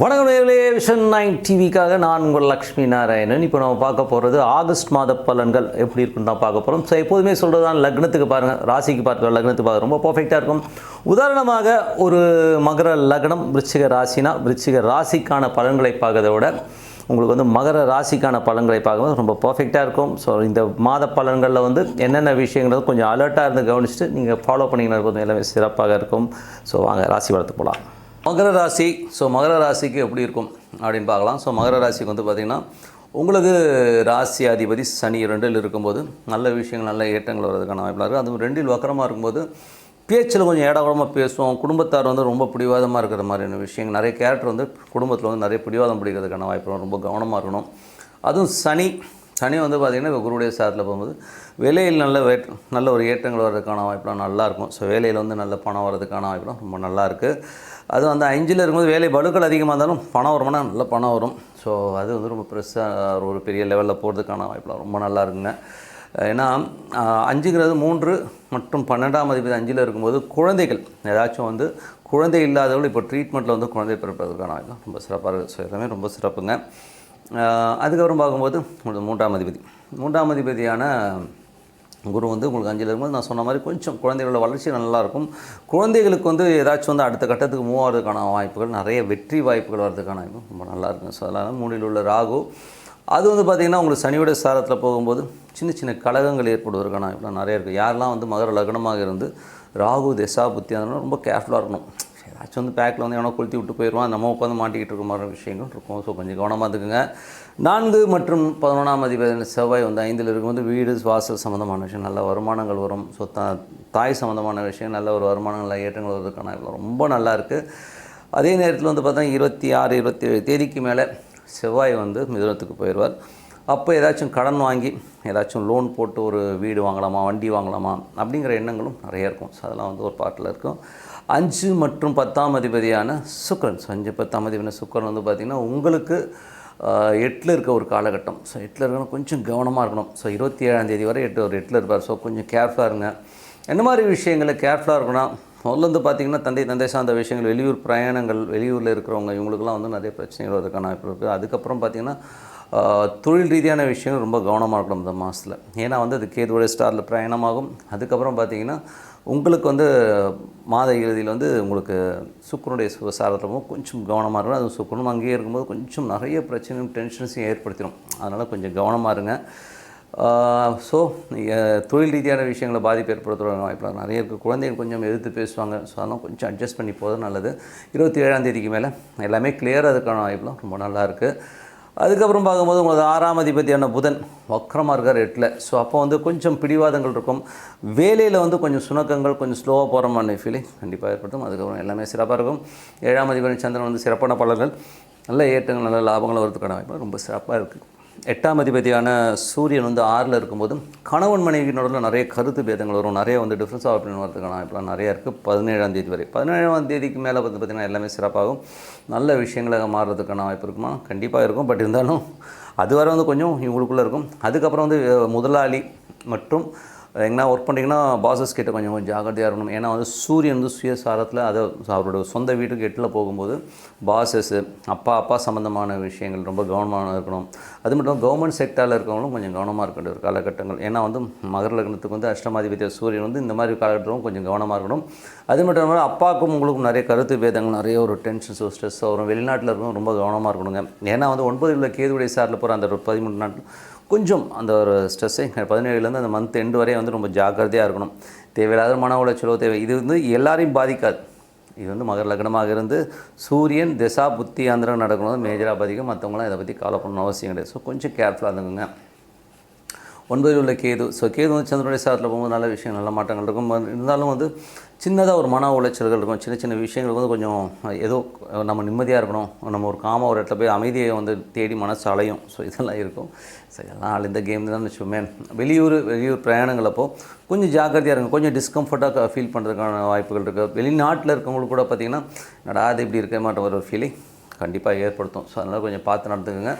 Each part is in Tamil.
வணக்கம் நேர்களே விஷன் நைன் டிவிக்காக நான் உங்கள் லக்ஷ்மி நாராயணன். இப்போ நம்ம பார்க்க போகிறது ஆகஸ்ட் மாத பலன்கள் எப்படி இருக்குன்னு தான் பார்க்க போகிறோம் ஸோ எப்போதுமே சொல்கிறது தான் லக்னத்துக்கு பாருங்கள் ராசிக்கு பார்க்க லக்னத்துக்கு பார்க்க ரொம்ப பர்ஃபெக்டாக இருக்கும். உதாரணமாக ஒரு மகர லக்னம் விருச்சிக ராசினா விருச்சிக ராசிக்கான பலன்களை பார்க்கறத விட உங்களுக்கு வந்து மகர ராசிக்கான பலன்களை பார்க்கும்போது ரொம்ப பர்ஃபெக்டாக இருக்கும். ஸோ இந்த மாத பலன்களில் வந்து என்னென்ன விஷயங்கிறது கொஞ்சம் அலர்ட்டாக இருந்து கவனிச்சுட்டு நீங்கள் ஃபாலோ பண்ணிங்கன்னா கொஞ்சம் எல்லாமே சிறப்பாக இருக்கும். ஸோ வாங்க ராசி வளர்த்து போகலாம் மகர ராசி ஸோ மகர ராசிக்கு எப்படி இருக்கும் அப்படின்னு பார்க்கலாம். ஸோ மகர ராசிக்கு வந்து பார்த்திங்கன்னா உங்களுக்கு ராசி அதிபதி சனி ரெண்டில் இருக்கும்போது நல்ல விஷயங்கள் நல்ல ஏற்றங்கள் வர்றதுக்கான வாய்ப்பாக இருக்குது அதுவும் ரெண்டில் வக்கரமாக இருக்கும்போது பேச்சில் கொஞ்சம் ஏடாகுடமாக பேசுவோம். குடும்பத்தார் வந்து ரொம்ப பிடிவாதமாக இருக்கிற மாதிரியான விஷயங்கள் நிறைய கேரக்டர் வந்து குடும்பத்தில் வந்து நிறைய பிடிவாதம் பிடிக்கிறதுக்கான வாய்ப்பு ரொம்ப கவனமாக இருக்கணும். அதுவும் சனி சனி வந்து பார்த்திங்கன்னா இப்போ குருடைய சாரத்தில் போகும்போது வேலையில் நல்ல வே நல்ல ஒரு ஏற்றங்கள் வர்றதுக்கான வாய்ப்புலாம் நல்லாயிருக்கும் ஸோ வேலையில் வந்து நல்ல பணம் வர்றதுக்கான வாய்ப்புலாம் ரொம்ப நல்லா இருக்குது அதுவும் அந்த அஞ்சில் இருக்கும்போது வேலை பலுக்கள் அதிகமாக இருந்தாலும் பணம் வருமானா நல்ல பணம் வரும். ஸோ அது வந்து ரொம்ப பெருசாக ஒரு பெரிய லெவலில் போகிறதுக்கான வாய்ப்புலாம் ரொம்ப நல்லா இருக்குங்க. ஏன்னா அஞ்சுங்கிறது மூன்று மற்றும் பன்னெண்டாம் அதிபதி அஞ்சில் இருக்கும்போது குழந்தைகள் ஏதாச்சும் வந்து குழந்தை இல்லாதவர்கள் இப்போ ட்ரீட்மெண்ட்டில் வந்து குழந்தை பிறப்பதற்கான வாய்ப்பு ரொம்ப சிறப்பாக இருக்குது ஸோ எல்லாமே ரொம்ப சிறப்புங்க. அதுக்கப்புறம் பார்க்கும்போது மூன்றாம் அதிபதி. மூன்றாம் அதிபதியான குரு வந்து உங்களுக்கு அஞ்சில் இருக்கும்போது நான் சொன்ன மாதிரி கொஞ்சம் குழந்தைகளோட வளர்ச்சி நல்லாயிருக்கும். குழந்தைகளுக்கு வந்து ஏதாச்சும் வந்து அடுத்த கட்டத்துக்கு மூவ் ஆகிறதுக்கான வாய்ப்புகள் நிறைய வெற்றி வாய்ப்புகள் வர்றதுக்கான வாய்ப்பு ரொம்ப நல்லாயிருக்கும். ஸோ அதனால் மூணில் உள்ள ராகு அது வந்து பார்த்திங்கன்னா உங்களுக்கு சனியோட சாரத்தில் போகும்போது சின்ன சின்ன கழகங்கள் ஏற்படுவதற்கான வாய்ப்புலாம் நிறைய இருக்குது யாரெல்லாம் வந்து மகர லக்னமாக இருந்து ராகு திசா புத்தி அதனால் ரொம்ப கேர்ஃபுல்லாக இருக்கணும். ஏதாச்சும் வந்து பேக்கில் வந்து எவனோ கொளுத்தி விட்டு போயிடுவான். நம்ம உட்காந்து மாட்டிக்கிட்டு இருக்க மாதிரி விஷயங்கள் இருக்கும். ஸோ கொஞ்சம் கவனமாக இருந்துக்குங்க. நான்கு மற்றும் பதினொன்றாம் அதிபதி செவ்வாய் வந்து ஐந்தில் இருக்கும்போது வீடு வாசல் சம்மந்தமான விஷயம். நல்ல வருமானங்கள் வரும். ஸோ த தாய் சம்மந்தமான விஷயம். நல்ல ஒரு வருமானங்கள் நல்ல ஏற்றங்கள் வருவதற்கான ரொம்ப நல்லா இருக்குது அதே நேரத்தில் வந்து பார்த்தா இருபத்தி ஆறு இருபத்தி ஏழு தேதிக்கு மேலே செவ்வாய் வந்து மிதுனத்துக்கு போயிடுவார். அப்போ ஏதாச்சும் கடன் வாங்கி ஏதாச்சும் லோன் போட்டு ஒரு வீடு வாங்கலாமா வண்டி வாங்கலாமா அப்படிங்கிற எண்ணங்களும் நிறைய இருக்கும். ஸோ அதெல்லாம் வந்து ஒரு பாட்டில் இருக்கும். அஞ்சு மற்றும் பத்தாம் அதிபதியான சுக்கரன். ஸோ அஞ்சு பத்தாம் அதிபதியான சுக்கரன் வந்து பார்த்திங்கன்னா உங்களுக்கு எட்டில் இருக்க ஒரு காலகட்டம். ஸோ எட்டில் இருக்கணும் கொஞ்சம் கவனமாக இருக்கணும். ஸோ இருபத்தி ஏழாம் தேதி வரை எட்டு ஒரு எட்டில் இருப்பார். ஸோ கொஞ்சம் கேர்ஃபுல்லாக இருங்க. என்ன மாதிரி விஷயங்களை கேர்ஃபுல்லாக இருக்கணும் முதல்ல வந்து பார்த்திங்கன்னா தந்தை தந்தை சார்ந்த விஷயங்கள் வெளியூர் பிரயாணங்கள் வெளியூரில் இருக்கிறவங்க இவங்களுக்குலாம் வந்து நிறைய பிரச்சனைகள் வரதுக்கான இப்போ இருக்குது அதுக்கப்புறம் பார்த்திங்கன்னா தொழில் ரீதியான விஷயம் ரொம்ப கவனமாக இருக்கணும் இந்த மாதத்தில் ஏன்னா வந்து அது கேதுவோட ஸ்டாரில் பிரயாணமாகும். அதுக்கப்புறம் பார்த்திங்கன்னா உங்களுக்கு வந்து மாத இறுதியில் வந்து உங்களுக்கு சுக்கரனுடைய சாரத்தில் கொஞ்சம் கவனமாக இருக்கணும். அது சுக்கரனும் அங்கேயே இருக்கும்போது கொஞ்சம் நிறைய பிரச்சனையும் டென்ஷன்ஸையும் ஏற்படுத்திடும். அதனால் கொஞ்சம் கவனமாக இருங்க. ஸோ தொழில் ரீதியான விஷயங்களை பாதிப்பு ஏற்படுத்துகிற வாய்ப்பில் நிறைய இருக்குது குழந்தைகள் கொஞ்சம் எதிர்த்து பேசுவாங்க. ஸோ அதெல்லாம் கொஞ்சம் அட்ஜஸ்ட் பண்ணி போகிறது நல்லது. இருபத்தி ஏழாம் தேதிக்கு மேலே எல்லாமே கிளியர் அதுக்கான வாய்ப்புலாம் ரொம்ப நல்லா இருக்குது அதுக்கப்புறம் பார்க்கும்போது உங்களுக்கு ஆறாம் அதிபதியான புதன் வக்கரமாக இருக்கார் எட்டில். ஸோ அப்போ வந்து கொஞ்சம் பிடிவாதங்கள் இருக்கும். வேலையில் வந்து கொஞ்சம் சுணக்கங்கள் கொஞ்சம் ஸ்லோவாக போகிற மாதிரி ஃபீலிங் கண்டிப்பாக ஏற்படுத்தும். அதுக்கப்புறம் எல்லாமே சிறப்பாக இருக்கும். ஏழாம் அதிபதி சந்திரன் வந்து சிறப்பான பலன்கள் நல்ல ஏற்றங்கள் நல்ல லாபங்கள் வரதுக்கான வாய்ப்பு ரொம்ப சிறப்பாக இருக்குது எட்டாம் அதிபதியான சூரியன் வந்து ஆறில் இருக்கும்போது கணவன் மனைவி நடுவில் நிறைய கருத்து பேதங்கள் வரும். நிறைய வந்து டிஃப்ரென்ஸ் ஆஃப் ஒப்பீனியன் வரதுக்கான வாய்ப்புலாம் நிறைய இருக்குது பதினேழாம் தேதி வரை. பதினேழாம் தேதிக்கு மேலே வந்து பார்த்திங்கன்னா எல்லாமே சிறப்பாகும். நல்ல விஷயங்களாக மாறுறதுக்கான வாய்ப்பு இருக்குமா? கண்டிப்பாக இருக்கும். பட் இருந்தாலும் அது வரை வந்து கொஞ்சம் இவங்களுக்குள்ளே இருக்கும். அதுக்கப்புறம் வந்து முதலாளி மற்றும் எங்கன்னா ஒர்க் பண்ணிங்கன்னா பாசஸ் கிட்ட கொஞ்சம் கொஞ்சம் ஜாகிரதையாக இருக்கணும். ஏன்னா வந்து சூரியன் வந்து சுயசாரத்தில் அதை அவரோட சொந்த வீட்டுக்கு எட்டில் போகும்போது பாசஸ் அப்பா அப்பா சம்மந்தமான விஷயங்கள் ரொம்ப கவனமாக இருக்கணும். அது மட்டும் கவர்மெண்ட் செக்டரில் இருக்கவங்களும் கொஞ்சம் கவனமாக இருக்க வேண்டிய ஒரு காலகட்டங்கள். ஏன்னா வந்து மகர லக்னத்துக்கு வந்து அஷ்டமாதிபதிய சூரியன் வந்து இந்த மாதிரி காலகட்டத்திலும் கொஞ்சம் கவனமாக இருக்கணும். அது மட்டும் இல்லாமல் அப்பாவுக்கும் உங்களுக்கும் நிறைய கருத்து பேதங்கள் நிறைய ஒரு டென்ஷன்ஸோ ஸ்ட்ரெஸ்ஸோ வரும் வெளிநாட்டில் இருக்கணும் ரொம்ப கவனமாக இருக்கணுங்க. ஏன்னா வந்து ஒன்பது உள்ள கேதுவுடைய சாரில் போகிற அந்த ஒரு பதிமூணு நாட்கள் கொஞ்சம் அந்த ஒரு ஸ்ட்ரெஸ்ஸை பதினேழுலேருந்து அந்த மந்த் எண்டு வரையும் வந்து ரொம்ப ஜாக்கிரதையாக இருக்கணும். தேவையில்லாத மன உளைச்சலோ தேவை இது வந்து எல்லாரையும் பாதிக்காது. இது வந்து மகர லக்னமாக இருந்து சூரியன் திசா புத்தி ஆந்திரம் நடக்கணும் மேஜராக பாதிக்கும். மற்றவங்களாம் இதை பற்றி கவலை பண்ணணும் அவசியம் கிடையாது. ஸோ கொஞ்சம் கேர்ஃபுல்லாக இருந்துங்க ஒன்பதில் உள்ள கேது. ஸோ கேது வந்து சந்திரனுடைய சாரத்தில் போகும்போது நல்ல விஷயம் நல்ல மாற்றங்கள் இருக்கும். இருந்தாலும் வந்து சின்னதாக ஒரு மன உளைச்சல்கள் இருக்கும். சின்ன சின்ன விஷயங்கள் வந்து கொஞ்சம் ஏதோ நம்ம நிம்மதியாக இருக்கணும். நம்ம ஒரு காம ஒரு இடத்துல போய் அமைதியை வந்து தேடி மனசு அலையும். ஸோ இதெல்லாம் இருக்கும். ஸோ எல்லாம் ஆள் இந்த கேம் தான் வச்சுக்கோமே. வெளியூர் வெளியூர் பிரயாணங்கள் அப்போது கொஞ்சம் ஜாக்கிரதையாக இருக்கும் கொஞ்சம் டிஸ்கம்ஃபர்ட்டாக ஃபீல் பண்ணுறதுக்கான வாய்ப்புகள் இருக்குது வெளிநாட்டில் இருக்கவங்களுக்கு கூட பார்த்திங்கன்னா நடாது இப்படி இருக்க மாட்டேன் ஒரு ஃபீலிங் கண்டிப்பாக ஏற்படுத்தும். ஸோ அதனால் கொஞ்சம் பார்த்து நடந்துக்கோங்க.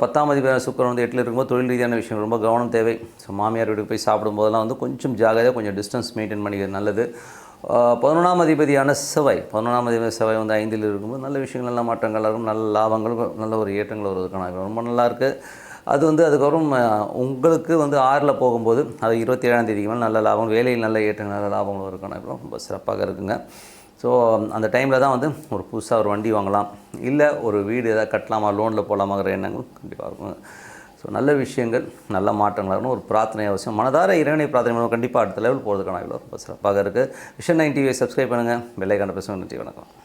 பத்தாம் அதிபதி சுக்கரன் வந்து எட்டில் இருக்கும்போது தொழில் ரீதியான விஷயம் ரொம்ப கவனம் தேவை. ஸோ மாமியார் வீட்டுக்கு போய் சாப்பிடும்போதெல்லாம் வந்து கொஞ்சம் ஜாகிரதையாக கொஞ்சம் டிஸ்டன்ஸ் மெயின்டைன் பண்ணிக்கிறது நல்லது. பதினொன்றாம் அதிபதியான செவ்வாய் பதினொன்றாம் அதிபதி செவ்வாய் வந்து ஐந்தில் இருக்கும்போது நல்ல விஷயங்கள் நல்ல மாற்றங்கள் இருக்கும் நல்ல லாபங்கள் நல்ல ஒரு ஏற்றங்கள் வருவதற்கான ரொம்ப நல்லா இருக்குது அது வந்து அதுக்கப்புறம் உங்களுக்கு வந்து ஆறில் போகும்போது அது இருபத்தி ஏழாம் தேதிக்கு மேலே நல்ல லாபம் வேலையில் நல்ல ஏற்றங்கள் நல்ல லாபங்கள் வருவதற்கான ரொம்ப சிறப்பாக இருக்குங்க. ஸோ அந்த டைமில் தான் வந்து ஒரு புதுசாக ஒரு வண்டி வாங்கலாம். இல்லை ஒரு வீடு எதாவது கட்டலாமா லோனில் போகலாமாங்கிற எண்ணங்கள் கண்டிப்பாக இருக்கும். ஸோ நல்ல விஷயங்கள் நல்ல மாற்றங்களாக இருக்கணும் ஒரு பிரார்த்தனை அவசியம். மனதார இறைவனை பிரார்த்தனை பண்ணுவோம். கண்டிப்பாக அடுத்த லெவல் போகிறதுக்கான இவ்வளோ ரொம்ப சிறப்பாக இருக்குது விஷன் நைன் டிவியை சப்ஸ்கிரைப் பண்ணுங்கள் வெள்ளைக்கான பேசுவோம் நன்றி வணக்கம்